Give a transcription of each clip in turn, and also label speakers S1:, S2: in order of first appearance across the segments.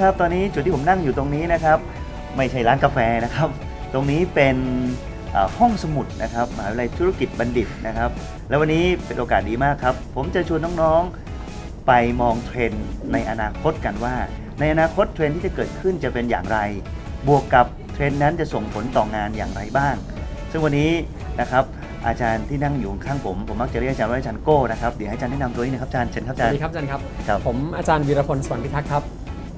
S1: ครับตอนนี้จุดที่ผมนั่งอยู่ตรงนี้นะครับ ไม่ใช่ร้านกาแฟนะครับ ตรงนี้เป็นเอ่อห้องสมุดนะครับมหาวิทยาลัยธุรกิจบัณฑิตนะครับ แล้ววันนี้เป็นโอกาสดีมากครับ ผมจะชวนน้องๆไปมองเทรนด์ในอนาคตกันว่า ในอนาคตเทรนด์ที่จะเกิดขึ้นจะเป็นอย่างไร บวกกับเทรนด์นั้นจะส่งผลต่องานอย่างไรบ้าง ซึ่งวันนี้นะครับอาจารย์ที่นั่งอยู่ข้างผม ผมมักจะเรียกอาจารย์ว่าอาจารย์โก้นะครับเดี๋ยวให้อาจารย์แนะนำตัวนิดนึงครับอาจารย์เชิญครับ
S2: ส
S1: อาจาร
S2: วัส
S1: ย์
S2: ดีครับอาจารย์ครับ
S1: ครับ
S2: ผมอาจารย์วีรพลสวรรณพิทักษ์ครับ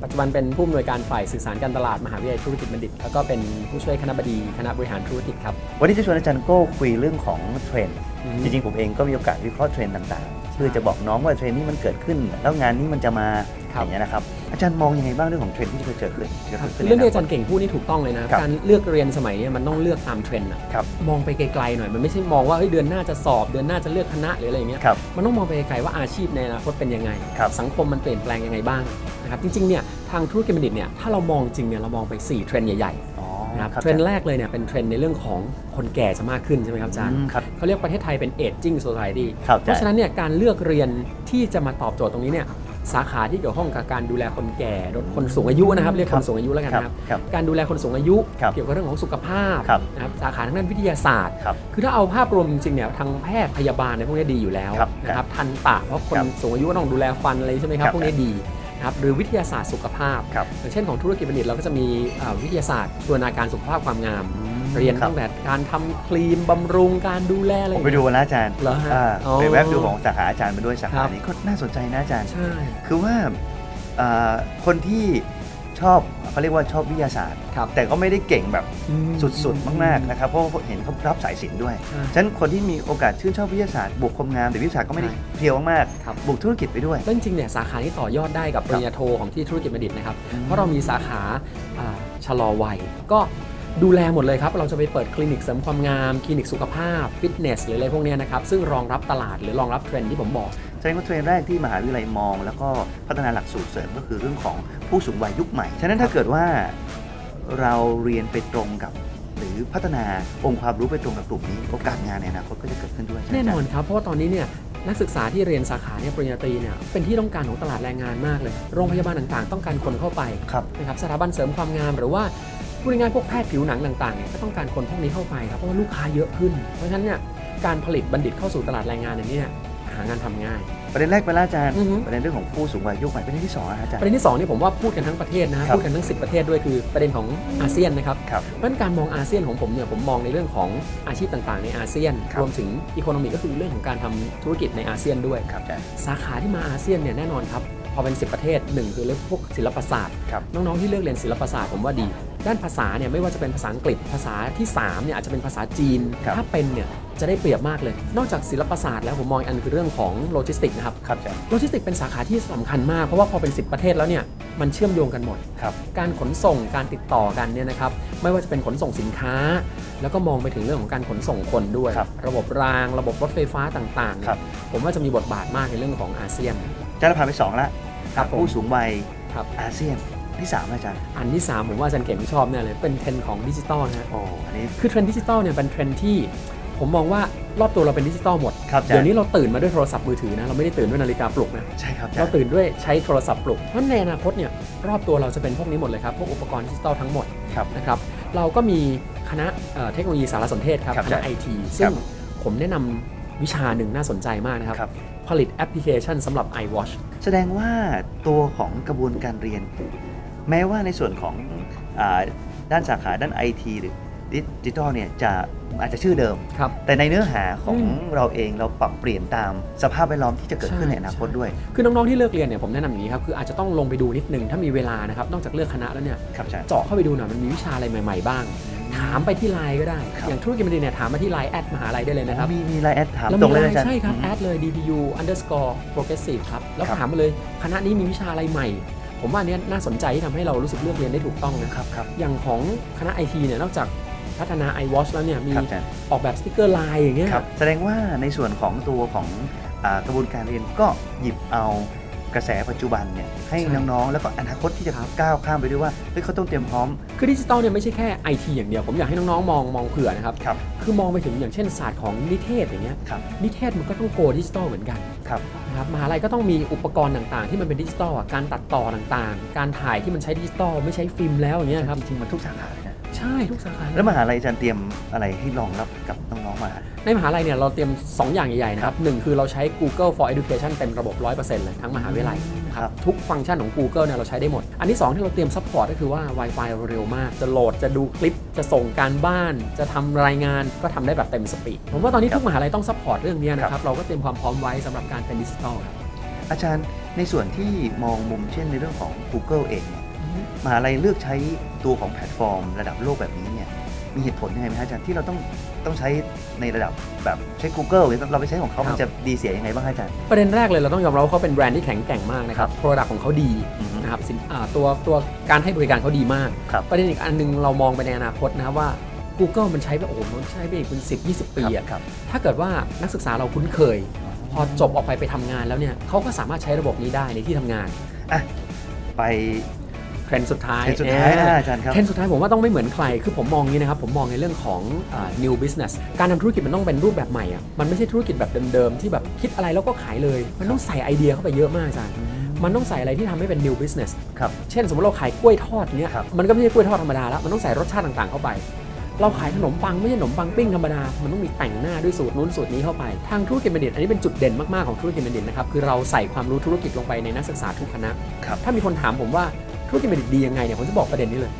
S2: ปัจจุบันเป็นผู้อำนวยการฝ่ายสื่อสารการตลาดมหาวิทยาลัยธุรกิจบัณฑิต แล้วก็เป็นผู้ช่วยคณะบดีคณะบริหารธุรกิจครับ
S1: วันนี้จะชวนอาจารย์โก้คุยเรื่องของเทรนด์
S2: อืม
S1: จริงๆ ผมเองก็มีโอกาสวิเคราะห์เทรนด์ต่างๆ เพื่อจะบอกน้องว่าเทรนด์นี้มันเกิดขึ้น แล้วงานนี้มันจะมา
S2: ครับ
S1: อย่างเงี้ยนะครับ อาจารย์มองยังไงบ้างเรื่องของเทรนด์ที่จะเกิดขึ้นจะ
S2: ครับ
S1: เกิดขึ้น
S2: เรื่องที่อา
S1: ใน
S2: จารย์เก่งพูดนี่ถูกต้องเลยนะ
S1: ครับ
S2: การเลือกเรียนสมัยเนี้มันต้องเลือกตามเทรนด์อะ
S1: ครับ
S2: มองไปไกลๆหน่อยมันไม่ใช่มองว่าเฮ้ยเดือนหน้าจะสอบเดือนหน้าจะเลือกคณะหรืออะไรอย่างเงี้ย
S1: ครับ
S2: มันต้องมองไปไกลๆว่าอาชีพในอนาคตเป็นยังไง
S1: ครับ
S2: สังคมมันเปลี่ยนแปลงยังไงบ้างนะครับจริงๆเนี่ยทางธุรกิจบัณฑิตเนี่ยถ้าเรามองจริงเนี่ยเรามองไป 4 เทรนด์ใหญ่
S1: อ๋อ
S2: ๆนะครับ
S1: ครับ
S2: เทรนด์แรกเลยเนี่ยเป็นเทรนด์ในเรื่องของคนแก่จะมากขึ้นใช่ไหมครับอาจารย์
S1: อืมครับ
S2: เขาเรียกประเทศไทยเป็น aging society
S1: ครับ
S2: เพราะฉะนั้นเนี่ยการเลือกเรียนที่จะมาตอบโจทย์ตรงนี้เนี่ย สาขาที่เกี่ยวข้องกับการดูแลคนแก่คนสูงอายุนะครับเรียกคนสูงอายุแล้วกันนะครับ
S1: ครับ
S2: การดูแลคนสูงอายุ
S1: ครับ
S2: เกี่ยวกับเรื่องของสุขภาพ
S1: ครับ
S2: นะครับสาขาทางด้านวิทยาศาสตร์
S1: ครับ
S2: คือถ้าเอาภาพรวมจริงๆเนี่ยทางแพทย์พยาบาลในยพวกนี้ดีอยู่แล้ว
S1: ครับ
S2: นะครับทันตะเพราะคน
S1: ครับ
S2: สูงอายุก็ต้องดูแลฟันอะไรใช่ไหมครั
S1: ครับบ
S2: พวกนี้ดีนะครับหรือวิทยาศาสตร์สุขภาพ
S1: ครับ
S2: อย่างเช่นของธุรกิจบัณฑิตเราก็จะมีอ่าวิทยาศาสตร์บูรณาการสุขภาพความงาม
S1: อืม
S2: เรียน
S1: ครับ
S2: ตั้งแต่การทำครีมบำรุงการดูแลอะไร
S1: ผมไปดูนะอาจารย์
S2: เหรอฮะ
S1: อ่า
S2: อ๋อ
S1: ไปแวบดูของสาขาอาจารย์มาด้วยสา
S2: ครั
S1: ขา
S2: บ
S1: นี้ก็น่าสนใจนะอาจารย์
S2: ใช่
S1: คือว่าอ่าคนที่ชอบเขาเรียกว่าชอบวิทยาศาสตร์
S2: ครับ
S1: แต่ก็ไม่ได้เก่งแบบ
S2: อืม
S1: สุดๆ มากๆนะครับเพราะว่าเห็นเขารับสายศิลป์ด้วย
S2: ใช่
S1: ฉะนั้นคนที่มีโอกาสชื่นชอบวิทยาศาสตร์บวกความงามแต่วิทยาศาสตร์ก็ไม่ได้
S2: ใช่
S1: เพียวมาก
S2: ครับ
S1: ๆบวกธุรกิจไปด้วย
S2: แล้วจริงๆเนี่ยสาขาที่ต่อยอดได้กับปริญญาโทของที่ธุรกิจบัณฑิตนะครับ
S1: อืม
S2: เพราะเรามีสาขาอ่าชะลอวัยก็ ดูแลหมดเลยครับ เราจะไปเปิดคลินิกเสริมความงาม คลินิกสุขภาพ ฟิตเนส หรืออะไรพวกเนี้ยนะครับ ซึ่งรองรับตลาดหรือรองรับเทรนด์ที่ผมบอก
S1: แสดงว่าเทรนด์แรกที่มหาวิทยาลัยมอง แล้วก็พัฒนาหลักสูตรเสริมก็คือเรื่องของผู้สูงวัยยุคใหม่ ฉะนั้นถ้าเกิดว่าเราเรียนไปตรงกับหรือพัฒนาองค์ความรู้ไปตรงกับกลุ่มนี้โอกาสงานในอนาคตก็จะเกิดขึ้นด้วยใช่ไหม
S2: แน่นอนา
S1: จารย์
S2: ครับ เพราะว่าตอนนี้เนี่ยนักศึกษาที่เรียนสาขาเนี่ยปริญญาตรีเนี่ยเป็นที่ต้องการของตลาดแรงงานมากเลย โรงพยาบาลต่างๆ ต้องการคนเข้าไป
S1: ครับ
S2: นะครับสถาบันเสริมความงามหรือว่า พูดง่ายๆพวกแพทย์ผิวหนังต่างๆเนี่ยก็ต้องการคนพวกนี้เข้าไปครับเพราะว่าลูกค้าเยอะขึ้น เพราะฉะนั้นเนี่ยการผลิตบัณฑิตเข้าสู่ตลาดแรงงานอย่างนี้เนี่ยหางานทำง่าย
S1: ประเด็นแรกไปแล้วอาจารย์
S2: อือฮึ
S1: ประเด็นเรื่องของผู้สูงวัยยุคใหม่ประเด็นที่สองนะอาจาร
S2: ประเด็
S1: ย์
S2: นที่2นี่ผมว่าพูดกันทั้งประเทศนะ
S1: ครับ
S2: พูดกันทั้ง 10 ประเทศด้วยคือประเด็นของอาเซียนนะครับ
S1: ครับ
S2: เพราะฉะนั้นการมองอาเซียนของผมเนี่ยผมมองในเรื่องของอาชีพต่างๆ ในอาเซียน
S1: ครับ
S2: รวมถึงอีโคโนมีก็คือเรื่องของการทำธุรกิจในอาเซียนด้วย
S1: ครับอาจารย์
S2: สาขาที่มาอาเซียนเนี่ยแน่นอนครับพอเป็น 10 ประเทศหนึ่งคือเรื่องพวกศิลปศาสตร์
S1: ครับ
S2: น้องๆที่เลือกเรียนศิลปศาสตร์ผมว่าดี ด้านภาษาเนี่ยไม่ว่าจะเป็นภาษาอังกฤษภาษาที่3เนี่ยอาจจะเป็นภาษาจีน
S1: ครับ
S2: ถ้าเป็นเนี่ยจะได้เปรียบมากเลย นอกจากศิลปศาสตร์แล้วผมมองอีกอันคือเรื่องของโลจิสติกนะครับ
S1: ครับอาจารย์
S2: โลจิสติกเป็นสาขาที่สำคัญมาก เพราะว่าพอเป็น 10 ประเทศแล้วเนี่ยมันเชื่อมโยงกันหมด
S1: ครับ
S2: การขนส่งการติดต่อกันเนี่ยนะครับไม่ว่าจะเป็นขนส่งสินค้า แล้วก็มองไปถึงเรื่องของการขนส่งคนด้วย
S1: ครับ
S2: ระบบราง ระบบรถไฟฟ้าต่างๆเนี่ย
S1: ครับ
S2: ผมว่าจะมีบทบาทมากในเรื่องของอาเซียน
S1: อาจารย์เราผ่านไปสองแล้ว
S2: ครับผม
S1: ผู้สูงวัย
S2: ครับ
S1: อาเซียน ที่สามอาจารย์
S2: อันที่ 3 ผมว่าอาจารย์เก่งชอบเนี่ยเลยเป็นเทรนด์ของดิจิตอลนะฮะ
S1: โอ้อันนี้
S2: คือเทรนด์ดิจิตอลเนี่ยเป็นเทรนด์ที่ผมมองว่ารอบตัวเราเป็นดิจิตอลหมด
S1: ครับอาจารย์
S2: เดี๋ยวนี้เราตื่นมาด้วยโทรศัพท์มือถือนะ เราไม่ได้ตื่นด้วยนาฬิกาปลุกนะ
S1: ใช่ครับอาจาร
S2: เรา
S1: ย์
S2: ตื่นด้วยใช้โทรศัพท์ปลุก เพราะในอนาคตเนี่ยรอบตัวเราจะเป็นพวกนี้หมดเลยครับ พวกอุปกรณ์ดิจิตอลทั้งหมด
S1: ครับ
S2: นะครับ เราก็มีคณะเอ่อเทคโนโลยีสารสนเทศครับ
S1: ครับ
S2: คณะ
S1: ใช่
S2: ไอที ซึ่งผมแนะนำวิชาหนึ่งน่าสนใจมากนะครับ
S1: ครับ
S2: ผลิตแอปพลิเคชันสำหรับ iWatch
S1: แสดงว่าตัวของกระบวนการเรียน แม้ว่าในส่วนของอาด้านสาขาด้านไอทีหรือดิจิทัลเนี่ยจะอาจจะชื่อเดิม
S2: ครับ
S1: แต่ในเนื้อหาของ
S2: อืม
S1: เราเองเราปรับเปลี่ยนตามสภาพแวดล้อมที่จะเกิดขึ้น
S2: ใช่
S1: ในอนาคตด้วย
S2: คือน้อง ๆ ที่เลือกเรียนเนี่ยผมแนะนำอย่างนี้ครับ คืออาจจะต้องลงไปดูนิดนึง ถ้ามีเวลานะครับ นอกจากเลือกคณะแล้วเนี่ย
S1: ครับอาจารย์
S2: เจาะเข้าไปดูหน่อย มันมีวิชาอะไรใหม่ ๆ บ้าง ถามไปที่ไลน์ก็ได้
S1: ครับ
S2: อย่างธุรกิจบัณฑิตเนี่ยถามมาที่ไลน์แอดมหาลัยได้เลยนะครับ
S1: มีมีไลน์แอดถาม
S2: แล้ว
S1: ตร
S2: มี
S1: งเลย
S2: ไล
S1: นะอาจารย์
S2: น์ใช่ครับ
S1: อืม
S2: แอดเลย dpu underscore progressive ครับ แล้ว
S1: ครับ
S2: ถามมาเลยคณะนี้มีวิชาอะไรใหม่ ผมว่าอันเนี้ยน่าสนใจที่ทำให้เรารู้สึกเลือกเรียนได้ถูกต้องนะ
S1: ครับครับ
S2: อย่างของคณะไอทีเนี่ยนอกจากพัฒนา iWatch แล้วเนี่ยมี
S1: ครับอาจารย์
S2: ออกแบบสติกเกอร์ไลน์อย่างเงี้ย
S1: ครับแสดงว่าในส่วนของตัวของอากระบวนการเรียนก็หยิบเอา กระแสปัจจุบันเนี่ยให้
S2: ใช่
S1: น้องๆ แล้วก็อนาคตที่จะ
S2: ครับ
S1: ก้าวข้ามไปด้วยว่าเฮ้ยเขาต้องเตรียมพร้อม
S2: คือดิจิตอลเนี่ยไม่ใช่แค่ไอทีอย่างเดียว ผมอยากให้น้องๆ มองมองเผื่อนะครับ
S1: ครับ
S2: คือมองไปถึงอย่างเช่นศาสตร์ของนิเทศอย่างเงี้ย
S1: ครับ
S2: นิเทศมันก็ต้องโกดิจิตอลเหมือนกัน
S1: ครับ
S2: นะครับมหาลัยก็ต้องมีอุปกรณ์ต่างๆ ที่มันเป็นดิจิตอลอะการตัดต่อต่างๆ การถ่ายที่มันใช้ดิจิตอลไม่ใช้ฟิล์มแล้วอย่างเงี้ยครับ
S1: จริงๆมันทุกสาขาเลยนะ
S2: ใช่ทุกสาขา
S1: แล้วมหาลัยอาจารย์เตรียมอะไรให้รองรับกับน้องๆมา
S2: ในมหาลัยเนี่ยเราเตรียม 2 อย่างใหญ่ๆนะครับหนึ่งคือเราใช้ Google for Education เต็มระบบ 100%เลยทั้งมหาวิทยาลัยนะค
S1: ครั
S2: รับบทุกฟังก์ชันของ Google เนี่ยเราใช้ได้หมด อันที่ 2 ที่เราเตรียมซัพพอร์ตก็คือว่า Wi-Fi เราเร็วมาก จะโหลดจะดูคลิปจะส่งการบ้าน จะทำรายงานก็ทำได้แบบเต็มสปีดผมว่าตอนนี้ทุกมหาลัยต้องซัพพอร์ตเรื่องนี้นะครับเราก็เตรียมความพร้อมไว้สำหรับการเป็นดิจิทัลครับ
S1: อาจารย์ในส่วนที่มองมุมเช่นในเรื่องของ Google เองเนี่ย มหาลัยเลือกใช้ตัวของแพลตฟอร์ม ระดับโลกแบบนี้เนี่ยมีเหตุผลยังไงไหมฮะอาจารย์ที่เราต้องต้องใช้ในระดับแบบใช้ Google หรือเราไปใช้ของเขา
S2: ครับ
S1: มันจะดีเสียยังไงบ้างฮะอาจารย์
S2: ประเด็นแรกเลยเราต้องยอมรับว่าเขาเป็นแบรนด์ที่แข็งแกร่งมากนะค
S1: ครั
S2: รับบโปรดักของเขาดี
S1: อือฮึ
S2: นะครับสินอ่าตัวตัวการให้บริการเขาดีมาก
S1: ครับ
S2: ประเด็นอีกอันหนึงเรามองไปในอนาคตนะครับว่า Google มันใช้ไปโอ้โหมันใช้ไปอีกเป็นสิบยี่สิบปีอะ
S1: ครับ
S2: ถ้าเกิดว่านักศึกษาเราคุ้นเคย พอจบออกไปไปทำงานแล้วเนี่ยเขาก็สามารถใช้ระบบนี้ได้ในที่ทำงาน
S1: อะไป
S2: เทรนด์สุดท้าย
S1: เทรนด์สุดท้าย
S2: เอ
S1: นะ
S2: อ
S1: อาจารย์ครับ
S2: เทรนด์สุดท้ายผมว่าต้องไม่เหมือนใคร คือผมมองอย่างนี้นะครับ ผมมองในเรื่องของอ่า new business การทำธุรกิจมันต้องเป็นรูปแบบใหม่อะมันไม่ใช่ธุรกิจแบบเดิมๆ ที่แบบคิดอะไรแล้วก็ขายเลย มันต้องใส่ไอเดียเข้าไปเยอะมากอาจารย์ มันต้องใส่อะไรที่ทำให้เป็น new business
S1: ครับ
S2: เช่นสมมติเราขายกล้วยทอดเนี้ย
S1: ครับ
S2: มันก็ไม่ใช่กล้วยทอดธรรมดาแล้ว มันต้องใส่รสชาติต่างๆเข้าไป เราขายขนมปังไม่ใช่ขนมปังปิ้งธรรมดา มันต้องมีแต่งหน้าด้วยสูตรนู้นสูตรนี้เข้าไป ทางธุรกิจบัณฑิต อันนี้เป็นจุดเด่นมากๆของธุรกิจบัณฑิตนะครับ คือเราใส่ความรู้ธุรกิจลงไปในนักศึกษาทุกคณะ
S1: ครับ
S2: ถ้ามีคนถามผมว่า ธุรกิจบัณฑิตดียังไงเนี่ยผมจะบอกประเด็นนี้เลย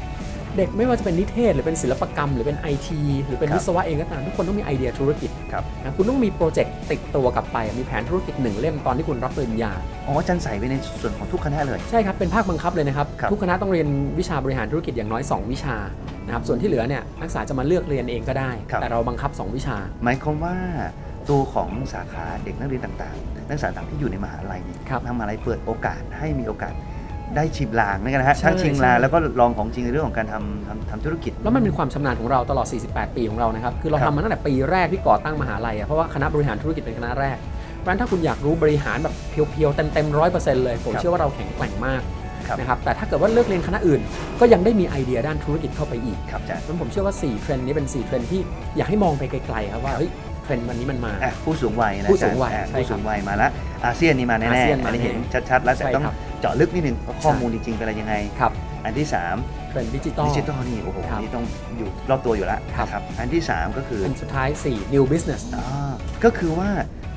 S2: เด็กไม่ว่าจะเป็นนิเทศ หรือเป็นศิลปกรรม หรือเป็นไอทีหรือเป็น
S1: ครับ
S2: วิศวะเองก็ตามทุกคนต้องมีไอเดียธุรกิจ
S1: ครับ
S2: นะคุณต้องมีโปรเจกต์ติดตัวกลับไป มีแผนธุรกิจหนึ่งเล่มตอนที่คุณรับปริญญา
S1: อ๋ออาจารย์ใส่ไปในส่วนของทุกคณะเลย
S2: ใช่ครับ เป็นภาคบังคับเลยนะครับ
S1: ครับ
S2: ทุกคณะต้องเรียนวิชาบริหารธุรกิจอย่างน้อย 2 วิชานะครับส่วนที่เหลือเนี่ยนักศึกษาจะมาเลือกเรียนเองก็ได้ แต่เราบังคับ 2 วิชา
S1: หมายความว่าตัวของสาขาเด็กนักเรียนต่างๆ นักศึกษาต่างที่อยู่ในมหาลัยเนี่ย
S2: ครับ
S1: ทางมหาลัยเปิดโอกาสให้มีโอกาส ได้ชิมลางนะกันนะฮะ
S2: ใช่
S1: ทั้งชิมลาง
S2: ใช่
S1: แล้วก็ลองของจริงในเรื่องของการทำทำทำธุรกิจ
S2: แล้วมันเป็นความชำนาญของเราตลอด 48 ปีของเรานะครับ คือเรา
S1: ครับ
S2: ทำมาตั้งแต่ปีแรกที่ก่อตั้งมหาลัยอะเพราะว่าคณะบริหารธุรกิจเป็นคณะแรกเพราะฉะนั้นถ้าคุณอยากรู้บริหารแบบเพียวๆ เต็มๆร้อยเปอร์เซ็นต์เลย ผม
S1: ครับ
S2: เชื่อว่าเราแข็งแกร่งมาก
S1: ครับ
S2: นะครับแต่ถ้าเกิดว่าเลือกเรียนคณะอื่น ก็ยังได้มีไอเดียด้านธุรกิจเข้าไปอีก
S1: ครับอาจารย์
S2: เพราะฉะนั้นผมเชื่อว่า 4 เทรนด์นี้เป็น 4 เทรนด์ที่อยากให้มองไปไกลๆครับว่าเฮ้ยเทรนด์วันนี้มันมา
S1: อะผู้สูงวัยนะ
S2: ผู้สูงวัย
S1: อาจารย์
S2: ใช่
S1: อะ
S2: ครับ
S1: ผู้สูงวัยมาแล้วอาเซียนนี่มาแน่
S2: อาเซียน
S1: ๆ
S2: มา
S1: อันนี้เห็น
S2: แน่
S1: ชัดๆแล้วแต่
S2: ใช่
S1: ต้อง
S2: ครับ
S1: เจาะลึกนิดนึงว่าข้อมูลจริงๆเป็นอะไรยังไง
S2: ครับ
S1: อันที่
S2: เทรนด์ดิจิตอล
S1: 3ดิจิทัลนี่โอ้โห
S2: ครับ
S1: นี่ต้องอยู่รอบตัวอยู่แล้ว
S2: ครับ
S1: นะครับอันที่ 3 ก็คือ
S2: อันสุดท้าย 4 new business
S1: อ่าก็คือว่า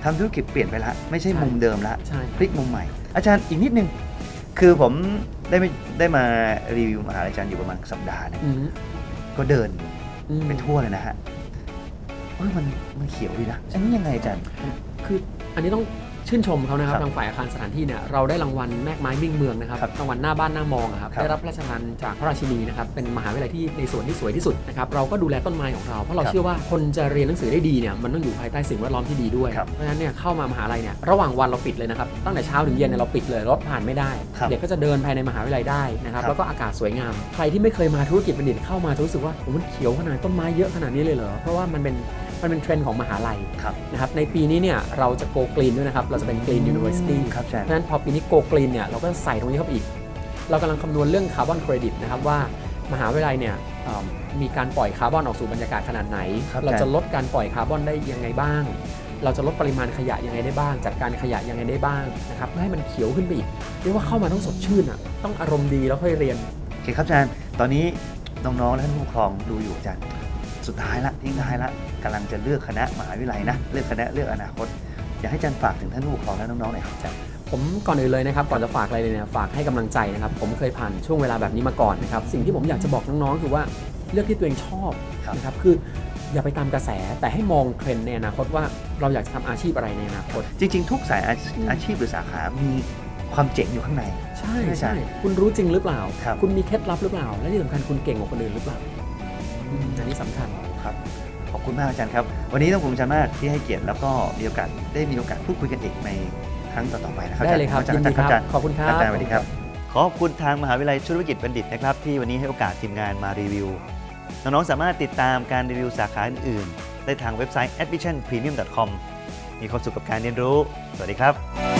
S1: ทำธุรกิจเปลี่ยนไปละไม่ใช่
S2: ใช่
S1: มุมเดิมละ
S2: ใช่
S1: พลิกมุมใหม่ อาจารย์อีกนิดนึง คือผมได้ไม่ได้มารีวิวมหาลัยอาจารย์อยู่ประมาณสัปดาห์หนึง
S2: อืม
S1: ก็เดิน
S2: อืม
S1: ไปทั่วเลยนะฮะเอ้ยมันมันเขียวดีนะอันนี้ยังไงอาจารย์
S2: คืออันนี้ต้อง ชื่นชมเขานะครับ
S1: ครับ
S2: ทางฝ่ายอาคารสถานที่เนี่ยเราได้รางวัลแมกไม้มิ่งเมืองนะครับ
S1: ครับ
S2: รางวัลหน้าบ้านหน้ามองอะครับ
S1: ครับ
S2: ได้รับพระราชทานจากพระราชินีนะครับเป็นมหาวิทยาลัยที่ในส่วนที่สวยที่สุดนะครับเราก็ดูแลต้นไม้ของเราเพราะเรา
S1: ครับ
S2: เชื่อว่าคนจะเรียนหนังสือได้ดีเนี่ยมันต้องอยู่ภายใต้สิ่งแวดล้อมที่ดีด้วย
S1: ครับ
S2: เพราะฉะนั้นเนี่ยเข้ามามหาลัยเนี่ยระหว่างวันเราปิดเลยนะครับตั้งแต่เช้าถึงเย็นเนี่ยเราปิดเลยรถผ่านไม่ได้
S1: ครับ
S2: เด็กก็จะเดินภายในมหาวิทยาลัยได้นะครับ
S1: ครับ
S2: แล้วก็อากาศสวยงามใครที่ไม่เคยมาธุรกิจบัณฑิตเข้ามาจะรู้สึกว่าโอ้มันเขียวขนาดต้นไม้เยอะขนาดนี้เลยเหรอเพราะว่ามันเป็น มันเป็นเทรนด์ของมหาลัย
S1: ครับ
S2: นะครับในปีนี้เนี่ยเราจะโกกรีนด้วยนะครับ เราจะเป็น Green University
S1: ครับอาจาร
S2: เพ
S1: ย์
S2: ราะฉะนั้นพอปีนี้โกกรีนเนี่ยเราก็ใส่ตรงนี้เข้าไปอีก เรากำลังคำนวณเรื่องคาร์บอนเครดิตนะครับว่ามหาวิทยาลัยเนี่ยเอิ่มมีการปล่อยคาร์บอนออกสู่บรรยากาศขนาดไหน
S1: ครับ
S2: เราจะลดการปล่อยคาร์บอนได้ยังไงบ้าง เราจะลดปริมาณขยะยังไงได้บ้าง จัดการขยะยังไงได้บ้างนะครับเพื่อให้มันเขียวขึ้นไปอีกเรียกว่าเข้ามาต้องสดชื่นอะต้องอารมณ์ดีแล้วค่อยเรียน
S1: โอเคครับอาจารย์ตอนนี้น้องๆและท่านผู้ปกครองดูอยู่อาจารย์สุดท้ายละทิ้งท้ายละ กำลังจะเลือกคณะมหาวิทยาลัยนะเลือกคณะเลือกอนาคต อยากให้อาจารย์ฝากถึงท่านผู้ปกครองและน้องๆหน่อยครับอาจารย์
S2: ผมก่อนอื่นเลยนะครับก่อนจะฝากอะไรเลยเนี่ยฝากให้กำลังใจนะครับผมเคยผ่านช่วงเวลาแบบนี้มาก่อนนะครับสิ่งที่ผมอยากจะบอกน้องๆคือว่าเลือกที่ตัวเองชอบ
S1: ครับ
S2: นะครับคืออย่าไปตามกระแสแต่ให้มองเทรนด์ในอนาคตว่าเราอยากจะทำอาชีพอะไรในอนาคต
S1: จริง ๆ ทุกสายอาชีพ
S2: อืม
S1: อาชีพหรือสาขา มีความเจ๋งอยู่ข้างใน
S2: ใช่
S1: ใช่
S2: ใช่คุณรู้จริงหรือเปล่า
S1: ครับ
S2: คุณมีเคล็ดลับหรือเปล่า และที่สำคัญคุณเก่งกว่าคนอื่นหรือเปล่าอืมอันนี้สำคัญ
S1: ครับ ขอบคุณมากอาจารย์ครับ วันนี้ต้องขอบคุณอาจารย์มากที่ให้เกียรติแล้วก็มีโอกาสได้มีโอกาสพูดคุยกันอีกในครั้งต่อๆไปนะครับ
S2: ได้เลยครับ
S1: อาจาร
S2: ยิน
S1: ย์
S2: ดีครับ
S1: อาจารย์
S2: ขอบคุณครับ
S1: อาจารย์สวัสดีครับ ขอบคุณทางมหาวิทยาลัยธุรกิจบัณฑิตนะครับที่วันนี้ให้โอกาสทีมงานมารีวิวน้องๆสามารถติดตามการรีวิวสาขาอื่นๆได้ทางเว็บไซต์ admissionpremium.com มีความสุขกับการเรียนรู้ สวัสดีครับ